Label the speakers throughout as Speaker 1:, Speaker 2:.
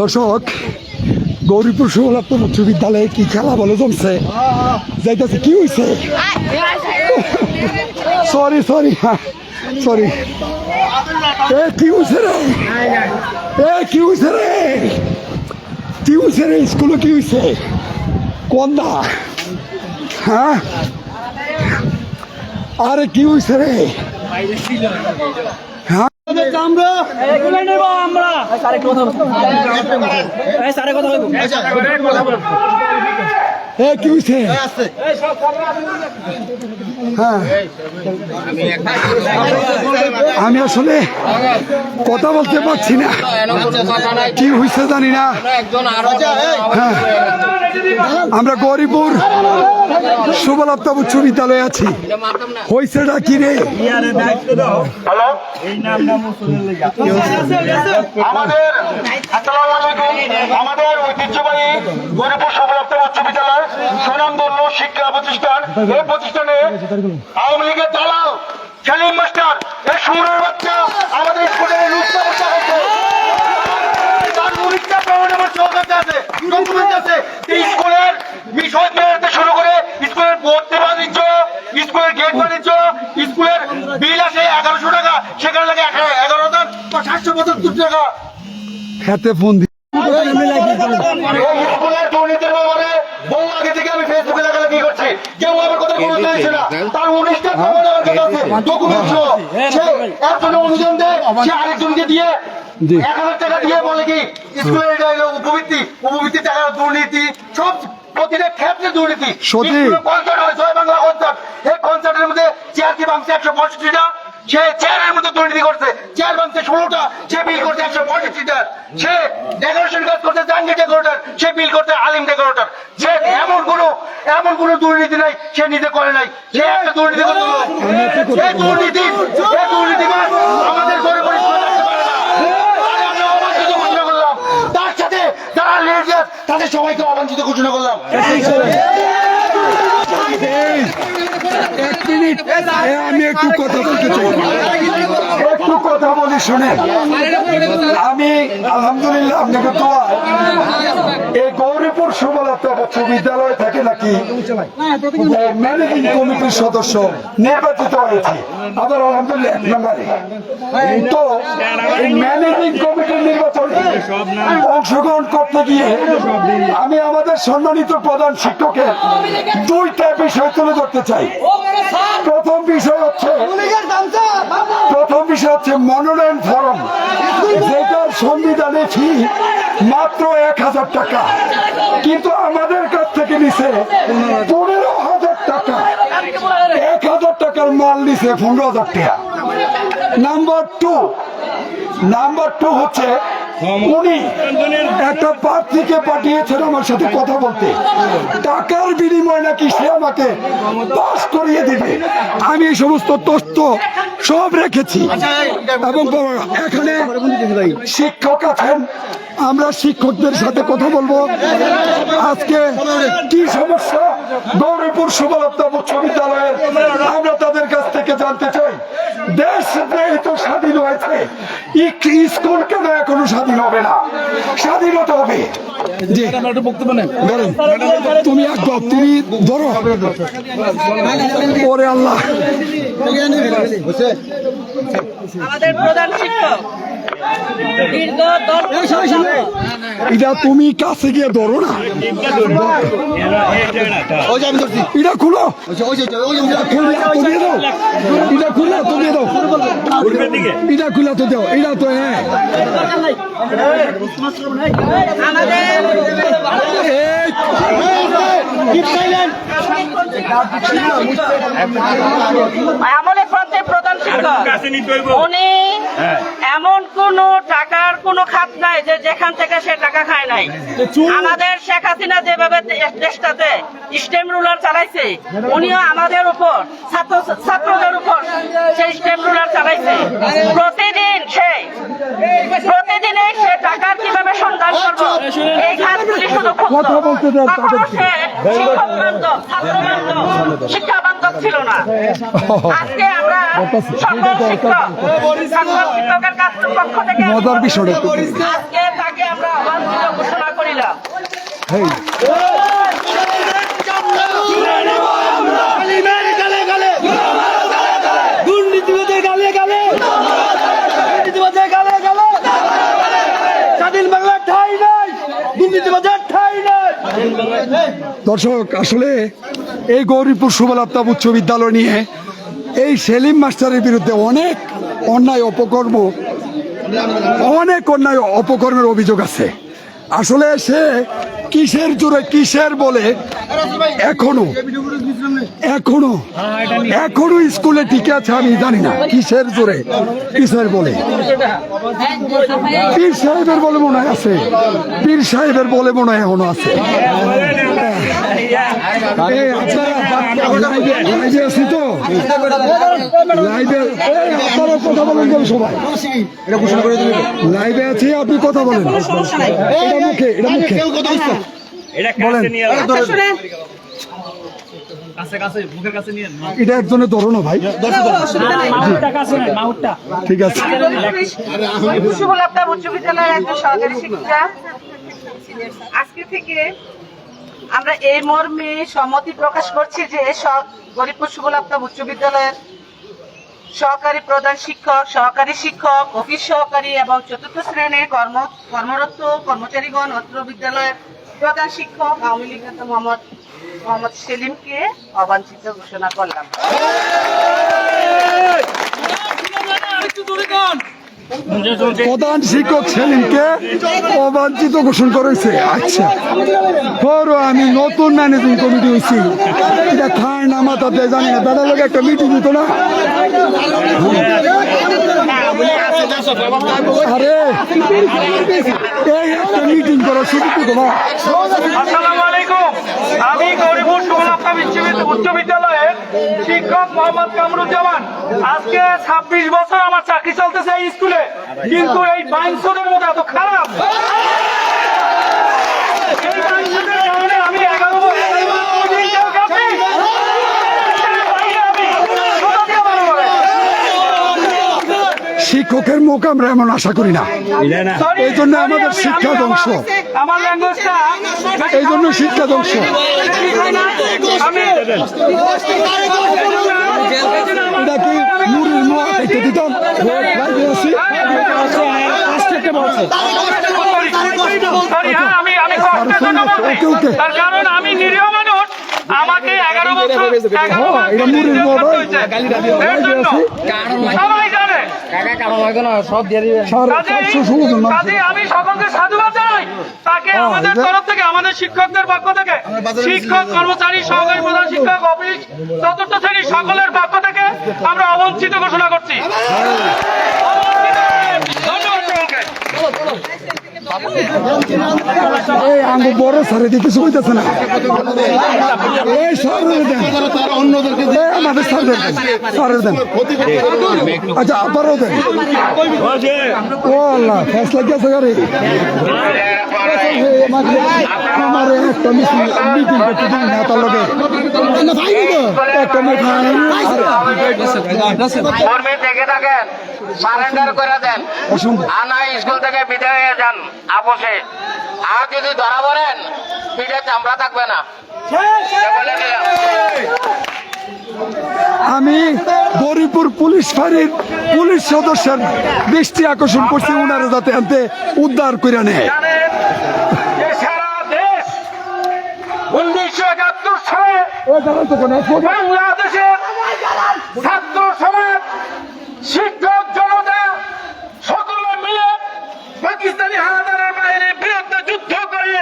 Speaker 1: দর্শক, গৌরীপুর সুবলাপ্ত উচ্চ বিদ্যালয়ে কি খেলা বলে জমছে? যাইতেছে, কি হয়েছে সরি সরি সরি এ, কি হয়েছে রে? এ, কি হয়েছে রে? কি হয়েছে রে? স্কুলে কি হয়েছে কন্দা। হ্যাঁ আরে, কি হয়েছে রে? হ্যাঁ আমি আসলে কথা বলতে পারছি না। কি হয়েছে জানি না। হ্যাঁ। আমরা গরিপুর শুভলপ্তা উচ্চ বিদ্যালয়ে আছি। হয়েছেটা কি রে?
Speaker 2: আমাদের ঐতিহ্যবাহী বিদ্যালয় শিক্ষা প্রতিষ্ঠান। এই প্রতিষ্ঠানে আওয়ামী লীগের দালাল, সেলিম মাস্টার, এই সুরের বাচ্চা আমাদের স্কুলে লুটটা বসা হচ্ছে তার মুরিদটা প্রমাণ আমার চোখ কাছে আছে ডকুমেন্ট আছে এই স্কুলের বিষয় মেলাতে শুরু করে স্কুলের ভর্তি বাণিজ্য স্কুলের গেট বাণিজ্য স্কুলের বিল আসে এগারোশো টাকা সেখানে লাগে এগারো হাজার পঁচাত্তর টাকা।
Speaker 1: হাতে ফোন দি
Speaker 2: দুর্নীতির ব্যাপারে বহু আগে থেকে আমি ফেসবুকে লেখালেখি করছি কেউ আমার কথা কোনো চাইছে না তার উনিশটা প্রমাণ আমার কাছে আছে ডকুমেন্ট সহ সে একজনের অনুদান দেয় সে আরেকজনকে দিয়ে এক হাজার টাকা দিয়ে বলে কি স্কুলের এটা হলো উপবৃত্তি উপবৃত্তি টাকা দুর্নীতি সব প্রতিটা ক্ষেত্রে দুর্নীতি কনসার্ট হয় জয় বাংলা কনসার্ট এই কনসার্টের মধ্যে ভাঙছে একশো পঁয়ষট্টিটা। সে দুর্নীতি চেয়ার বিল সে ডেকোরেশন সে আলিম ডেকোরেটর সে এমন কোন এমন কোন দুর্নীতি নাই, সে নিজে করে নাই। সে একটা দুর্নীতি করতে দুর্নীতি করলাম। তার সাথে লিডার তাদের সবাইকে অবাঞ্ছিত ঘোষণা করলাম।
Speaker 1: এক মিনিট। আমি একটু কথা বলতে চাই। কথা বলি শুনেন। আমি আলহামদুলিল্লাহ আপনাকে দোয়া। এই গৌরীপুর সুবলতা উচ্চ বিদ্যালয় থেকে নাকি? ম্যানেজিং কমিটির সদস্য নির্বাচিত হয়েছে। আবার আলহামদুলিল্লাহ এক নম্বরে। তো এই ম্যানেজিং কমিটির নির্বাচনে অংশগ্রহণ করতে গিয়ে আমি আমাদের সম্মানিত প্রধান শিক্ষকের দুইটা বিষয় তুলে ধরতে চাই। প্রথম বিষয় হচ্ছে প্রথম বিষয় হচ্ছে মনোনয়ন ফরম, যেটার সংবিধানে ফি মাত্র এক হাজার টাকা। কিন্তু আমাদের কাছ থেকে নিছে পনেরো হাজার টাকা। এক হাজার টাকার মাল নিছে পনেরো হাজার টাকা। নাম্বার টু নাম্বার টু হচ্ছে উনি একটা প্রার্থীকে পাঠিয়েছেন আমার সাথে কথা বলতে। টাকার বিনিময়ে নাকি সে আমাকে পাস করিয়ে দিবে। আমি এই সমস্ত তথ্য সব রেখেছি। এবং এখানে শিক্ষক আছেন। আমরা শিক্ষকদের সাথে কথা বলব। আজকে কি সমস্যা? গৌরীপুর সুবলতা উচ্চ বিদ্যালয়ের আমরা তাদের কাছ থেকে জানতে চাই দেশ যেহেতু স্বাধীন হয়েছে স্কুল কেন এখনও স্বাধীন হবে না? স্বাধীনতা হবে। জি। তুমি একদম তুমি ধরো। ওরে আল্লাহ।
Speaker 3: আমাদের প্রধান শিক্ষক
Speaker 1: এটা তুমি কাছে গিয়ে ধরো না। এটা খুলো। এটা খুলে তো দাও। এটা খুলে তো দিয়ে দাও এটা খুলে তো দাও। এটা তো হ্যাঁ।
Speaker 3: আমাদের
Speaker 1: এই
Speaker 3: প্রান্তের প্রধান শিক্ষক। উনি এমন কোন টাকার কোন খাত নাই যে যেখান থেকে সে টাকা খায় নাই। আমাদের শেখ হাসিনা যেভাবে দেশটাতে স্টেম রুলার চালাইছে উনিও আমাদের উপর ছাত্র ছাত্রদের উপর সেই স্টেম রুলার চালাইছে। প্রতিদিন সে প্রতিদিনে সে টাকার কীভাবে সন্ধান করব? এই ঘাটগুলি শুধু
Speaker 1: কথা বলতে দেন
Speaker 3: কখনো
Speaker 1: তাদেরকে।
Speaker 3: সে শিক্ষক বান্ধব, ছাত্র বান্ধব, শিক্ষা বান্ধব ছিল না। আজকে আমরা সকল শিক্ষক সকল শিক্ষকের কাছ পক্ষ থেকে
Speaker 1: মজার বিষয়টা
Speaker 3: আজকে তাকে আমরা অবাঞ্ছিত ঘোষণা করিলাম।
Speaker 1: দর্শক, আসলে এই গৌরীপুর শুভলাপ্তাব উচ্চ বিদ্যালয় নিয়ে এই সেলিম মাস্টারের বিরুদ্ধে অনেক অন্যায় অপকর্ম, অনেক অন্যায় অপকর্মের অভিযোগ আছে। আসলে সে কিসের জোরে কিসের বলে এখনও এখনও এখনও স্কুলে টিকে আছে আমি জানি না। কিসের জোরে? কিসের বলে? পীর সাহেবের বলে মনে হয় আছে। পীর সাহেবের বলে মনে হয় এখনও আছে। লাইভে আছি তো? লাইভে আপনারা কথা বলেন বলে সবাই? লাইভে আছি আপনি কথা বলেন। এটা মুখে এটা মুখে। বলেন। এটা একজনের ভাই।
Speaker 4: মাউটটা
Speaker 1: ঠিক আছে।
Speaker 3: উচ্চ বিদ্যালয়ের একজন সহকারী শিক্ষিকা। আজকে থেকে আমরা এই মর্মে সম্মতি প্রকাশ করছি যে গরিবপুর সুবলাপ্তা উচ্চ বিদ্যালয়ের সহকারী প্রধান শিক্ষক সহকারী শিক্ষক অফিস সহকারী এবং চতুর্থ শ্রেণির কর্ম কর্মরত কর্মচারীগণ অত্র বিদ্যালয়ের প্রধান শিক্ষক আওয়ামী লীগ নেতা মোহাম্মদ মোহাম্মদ সেলিমকে অবাঞ্ছিত ঘোষণা করলাম
Speaker 1: প্রধান শিক্ষক সেলিমকে অবাঞ্ছিত ঘোষণা করেছে। আচ্ছা। বড় আমি নতুন ম্যানেজিং কমিটি হয়েছি। এটা খায় না মাথাতে জানি না। দাদার লোক একটা মিটিং দিত না? আরে একটা মিটিং করা শুরু করতো না।
Speaker 5: আসসালামু আলাইকুম। আমি গরিবুর সুবলাপ্তা শিক্ষক মোহাম্মদ কামরুজ্জামান। আজকে ছাব্বিশ বছর আমার চাকরি কিন্তু এই বাইনসোদের মতো এত খারাপ এই বাইনসোদের কারণে আমি এগারো?
Speaker 1: শিক্ষকের মুখ আমরা এমন আশা করি না এই জন্য আমাদের
Speaker 5: আমি-
Speaker 1: শিক্ষা ধ্বংস। এই জন্য শিক্ষা ধ্বংস এটা কি মুড়ির দিতাম
Speaker 5: হ্যাঁ। তার কারণ আমি নিরীহ মানুষ আমাকে এগারো বছর
Speaker 1: হ্যাঁ,
Speaker 5: সবাই জানে আমি সকলকে জানাই তাকে আমাদের তরফ থেকে আমাদের শিক্ষকদের পক্ষ থেকে শিক্ষক কর্মচারী সহকারী প্রধান শিক্ষক অফিস চতুর্থ শ্রেণির সকলের পক্ষ থেকে আমরা অবঞ্চিত ঘোষণা করছি অবঞ্চিত। ধন্যবাদ সকলকে
Speaker 1: এই আঙ্গু বড় সারে দিতে সুবিধাছে না? এই সারের দেন। আমাদের সারের দেন সারের দেন। আচ্ছা আবারও দেন। ও একটা মিটিং করতে দিন না তার লগে একটা মিটিং
Speaker 6: কর্মী থেকে থাকেন সারেন্ডার করে দেন। আনা স্কুল থেকে বিদায় হয়ে যান আপোষে। আর যদি ধরা পড়েন পিঠে চামড়া থাকবে না।
Speaker 1: আমি গরিপুর পুলিশ ফাঁড়ির পুলিশ সদস্যের দৃষ্টি আকর্ষণ করছি ওনারা যাতে আনতে উদ্ধার করে নেয়
Speaker 5: জানেন যে সারা দেশ উনিশশো একাত্তর সালে বাংলাদেশের ছাত্র সমাজ শিক্ষক জনতা সকলে মিলে পাকিস্তানি হানাদারের বাহিনীর বিরুদ্ধে যুদ্ধ করে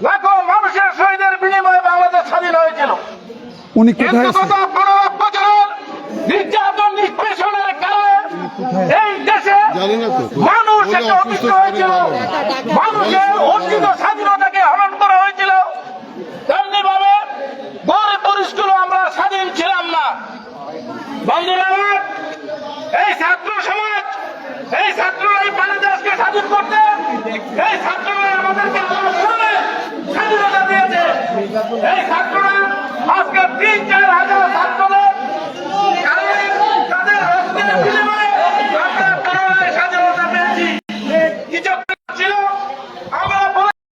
Speaker 5: লাখো মানুষের শহীদের বিনিময়ে বাংলাদেশ স্বাধীন হয়েছিল।
Speaker 1: উনি কোথায়
Speaker 5: কিন্তু
Speaker 1: আছে
Speaker 5: গত পনেরো বছরের নির্যাতন নিষ্পেষণের কারণে এই দেশে মানুষ একটা অতিষ্ঠ হয়েছিল মানুষের অর্জিত স্বাধীনতাকে হরণ করা হয়েছিল তেমনি ভাবে গরিবপুর স্কুলে আমরা স্বাধীন ছিলাম না বন্ধুরা আমার, এই ছাত্র সমাজ এই ছাত্ররা এই বাংলাদেশকে স্বাধীন করতে এই ছাত্ররা আমাদেরকে স্বাধীনতা দিয়েছে। এই ছাত্ররা আজকে তিন চার হাজার